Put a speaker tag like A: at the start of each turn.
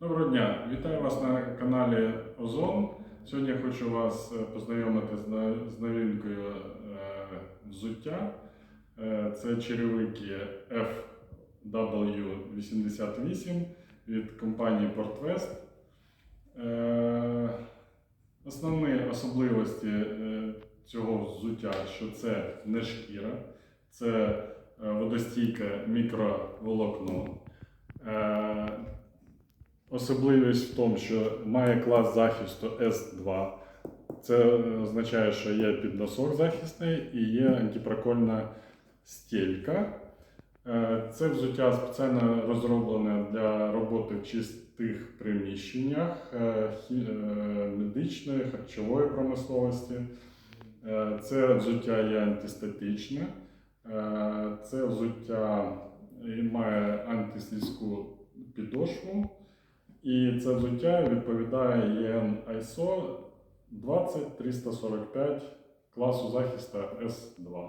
A: Доброго дня! Вітаю вас на каналі Озон. Сьогодні хочу вас е, познайомити з новинкою е, взуття. Е, Це черевики FW88 від компанії Portwest. Основні особливості цього взуття, що це не шкіра, це водостійке мікроволокно. Особливість в тому, що має клас захисту S2. Це означає, що є підносок захисний і є антипрокольна стілька. Е, Це взуття спеціально розроблене для роботи в чистих приміщеннях е, е, медичної, харчової промисловості. Це взуття є антистатичне. Це взуття має антислізьку підошву. І це взуття відповідає ЄН ISO 20345 класу захисту S2.